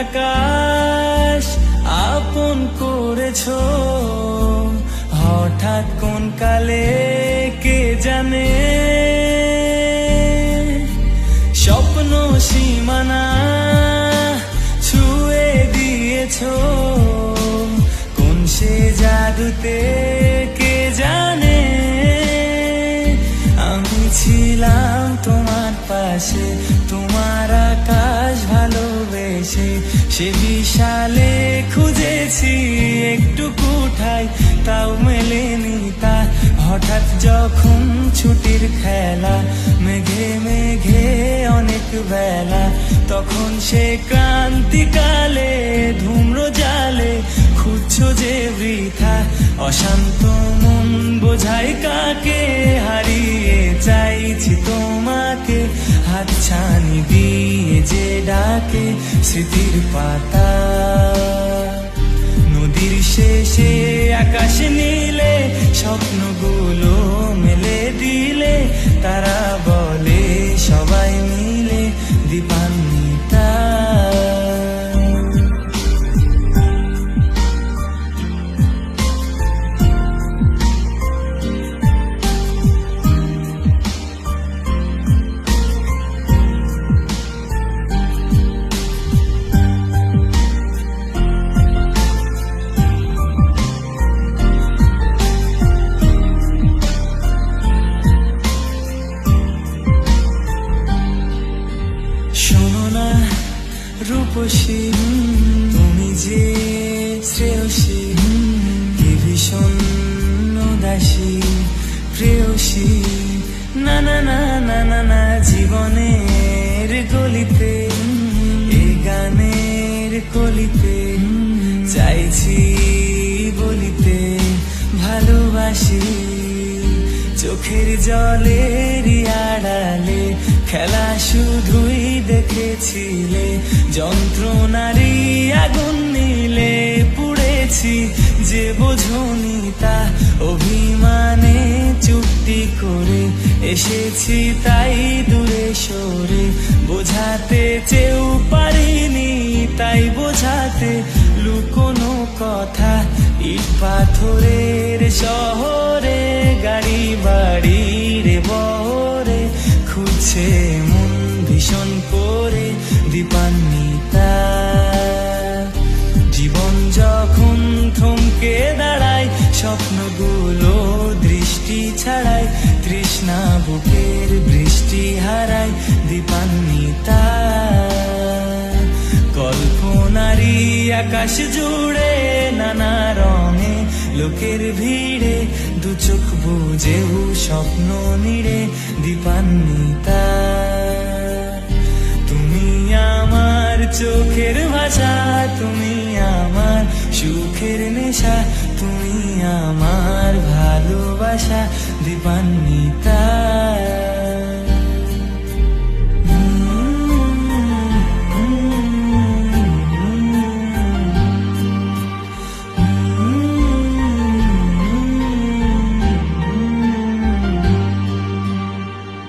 আকাশ আপন করেছ। হঠাৎ কোন কালে কে জানে? স্বপ্ন সীমানা ছুঁয়ে দিয়েছ। কোন সে জাদুতে কে জানে? ছিলাম তোমার পাশে, তোমার আকাশ ভালোবেসে। সে বিশালে খুঁজেছি একটু কুঠাই তাও মেলেনি তা। হঠাৎ যখন ছুটির খেলা, মেঘে মেঘে অনেক বেলা, তখন সে ক্রান্তিকালে ধূম্র জালে খুঁজছো যে বৃথা। অশান্ত মন বোঝাই কাকে স্মৃতির পাতা। নদীর শেষে শোনো না, রূপসী তুমি যে শ্রেয়সী, কি ভীষণ দাসী, প্রেয়সী। না না না না না না, জীবনের গলিতে, এই গানের কলিতে, চাইছি বলিতে ভালোবাসি। চোখের জলের আড়ালে খেলা শুধুই দেখেছিলে, যন্ত্রণারই আগুন নিলে পুড়েছি যে বোঝনি তা। অভিমানে চুক্তি করে এসেছি তাই দূরে সরে। বোঝাতে চেউ পারিনি, তাই বোঝাতে লুকোনো কথা। ইট পাথরের শহরে গাড়ি বাড়ির দৃষ্টি ছাড়ায় তৃষ্ণা বুকের বৃষ্টি হারায় দীপান্বিতা। কল্পনারি আকাশ জুড়ে নানা রঙে, লোকের ভিড়ে দু চোখ বুঝেও স্বপ্ন নিড়ে, দীপান্বিতা। তুমি আমার চোখের ভাষা, তুমি আমার সুখের নেশা তুমি আমার ভালোবাসা দীপান্বিতা।